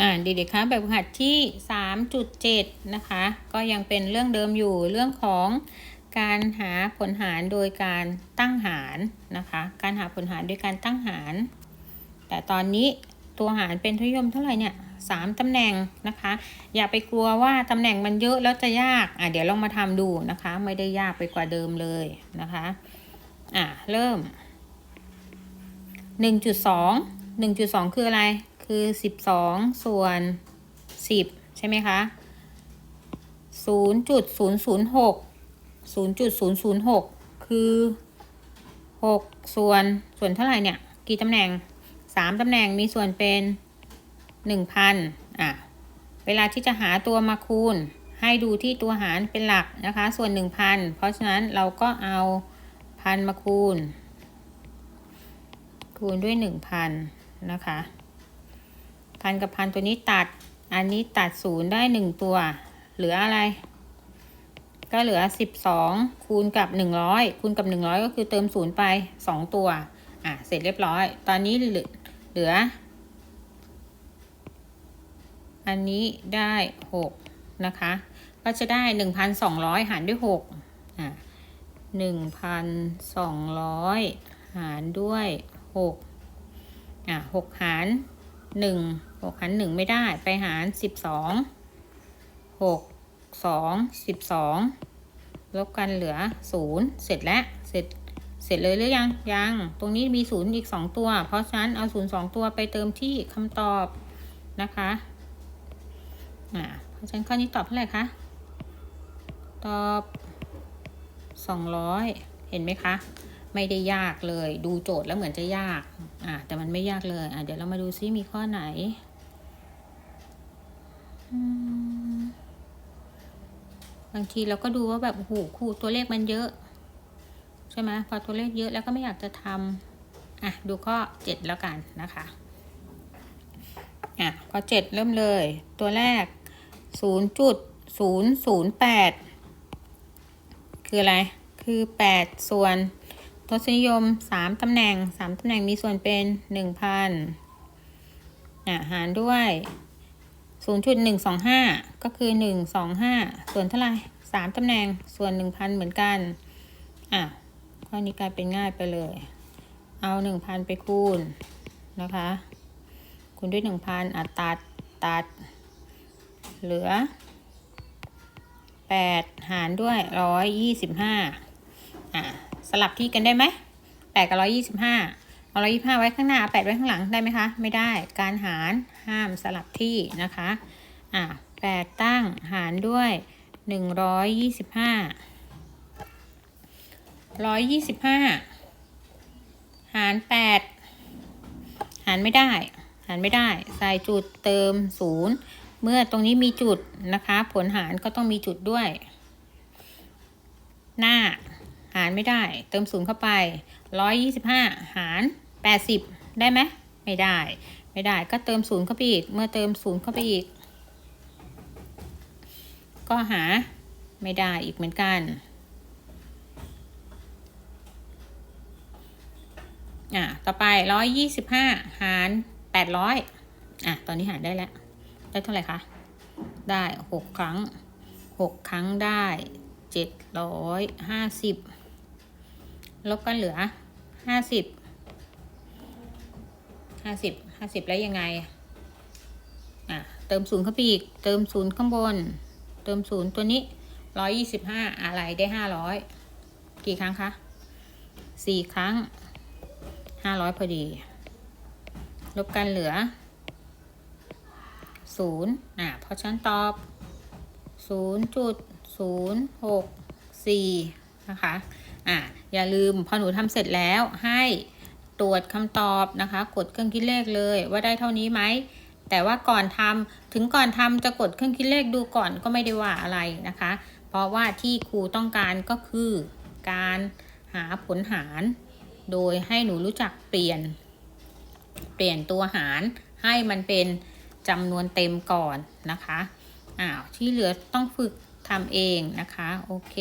อ่าเด็กๆคะแบบฝึกหัดที่ 3.7 นะคะ ก็ยังเป็นเรื่องเดิมอยู่เรื่องของการหาผลหารโดยการตั้งหารนะคะ การหาผลหารโดยการตั้งหาร แต่ตอนนี้ตัวหารเป็นทศนิยมเท่าไหร่เนี่ยสามตำแหน่งนะคะ อย่าไปกลัวว่าตำแหน่งมันเยอะแล้วจะยากอะเดี๋ยวลองมาทำดูนะคะ ไม่ได้ยากไปกว่าเดิมเลยนะคะอะเริ่ม 1.2 1.2 คืออะไร คือ 12 ส่วน 10 ใช่ไหมคะ 0.006 0.006 คือ 6 ส่วน ส่วนเท่าไหร่เนี่ย กี่ตำแหน่ง 3 ตำแหน่งมีส่วนเป็น 1,000 อะ เวลาที่จะหาตัวมาคูณ ให้ดูที่ตัวหารเป็นหลักนะคะ ส่วน 1,000 เพราะฉะนั้นเราก็เอาพันมาคูณ คูณด้วย 1,000 นะคะ พันกับพันตัวนี้ตัด อันนี้ตัดศูนย์ได้1ตัว เหลืออะไร ก็เหลือ12คูณกับ100คูณกับ100ก็คือเติมศูนย์ไป2ตัว อะ เสร็จเรียบร้อย ตอนนี้เหลือ อันนี้ได้6นะคะ ก็จะได้1,200หารด้วย6อะ1,200หารด้วย6อะ6หาร 1 6หาร1ไม่ได้ ไปหาร12 6 2 12ลบกันเหลือ0เสร็จแล้ว เสร็จ เสร็จเลยหรือยัง ยัง ตรงนี้มี0อีก2ตัว เพราะฉะนั้นเอา0 2ตัวไปเติมที่คำตอบนะคะอ่าเพราะฉะนั้นข้อนี้ตอบเท่าไหร่คะ ตอบ200เห็นไหมคะ ไม่ได้ยากเลย ดูโจทย์แล้วเหมือนจะยากอ่าแต่มันไม่ยากเลยอ่าเดี๋ยวเรามาดูซิมีข้อไหนบางทีเราก็ดูว่าแบบโอ้โหครูตัวเลขมันเยอะ ใช่ไหมพอตัวเลขเยอะแล้วก็ไม่อยากจะทำอะดูข้อ7แล้วกันนะคะอะข้อ7เริ่มเลย ตัวแรก0.008คืออะไร คือ8ส่วน ทศนิยม 3 ตำแหน่ง 3 ตำแหน่งมีส่วนเป็น 1,000อะหารด้วย 0.125 ก็คือ 125 ส่วนเท่าไหร่3ตำแหน่งส่วน 1,000 เหมือนกันอะข้อนี้กลายเป็นง่ายไปเลย เอา 1,000 ไปคูณนะคะ คูณด้วย 1,000อะตัดตัด เหลือ 8 หารด้วย 125อะ สลับที่กันได้ไหมแปดกับร้อยี่สิบห้าเอาร้อยี่ห้าไว้ข้างหน้าแปดไว้ข้างหลังได้ไหมคะ ไม่ได้การหารห้ามสลับที่นะคะอะแปดตั้งหารด้วยหนึ่งร้อยยี่สิบห้าร้อยยี่สิบห้าหารแปดหารไม่ได้ หารไม่ได้ ใส่จุดเติมศูนย์เมื่อตรงนี้มีจุดนะคะ ผลหารก็ต้องมีจุดด้วย หน้าารไม่ได้ เติมศูนย์เข้าไป 125 หาร 80 ได้ไหมไม่ได้ ไม่ได้ก็เติมศูนย์เข้าไปอีก เมื่อเติมศูนย์เข้าไปอีก ก็หาไม่ได้อีกเหมือนกันอะต่อไป 125 หาร 800อะตอนนี้หารได้แล้ว ได้เท่าไหร่คะ ได้ 6 ครั้ง 6 ครั้งได้ 750 ลบกันเหลือห้าสิบห้าสิบห้าสิบแล้วยังไงอะเติมศูนย์เข้าไปอีก เติมศูนย์ข้างบน เติมศูนย์ตัวนี้ร้อยยี่สิบห้าอะไรได้ห้าร้อยกี่ครั้งคะสี่ครั้งห้าร้อยพอดี ลบกันเหลือศูนย์อะเพราะฉันตอบศูนย์จุดศูนย์หกสี่นะคะ อะอย่าลืมพอหนูทำเสร็จแล้วให้ตรวจคำตอบนะคะ กดเครื่องคิดเลขเลย ว่าได้เท่านี้ไหมแต่ว่าก่อนทำถึงก่อนทำจะกดเครื่องคิดเลขดูก่อนก็ไม่ได้ว่าอะไรนะคะ เพราะว่าที่ครูต้องการก็คือการหาผลหาร โดยให้หนูรู้จักเปลี่ยน เปลี่ยนตัวหารให้มันเป็นจำนวนเต็มก่อนนะคะอ้าวที่เหลือต้องฝึกทำเองนะคะ โอเค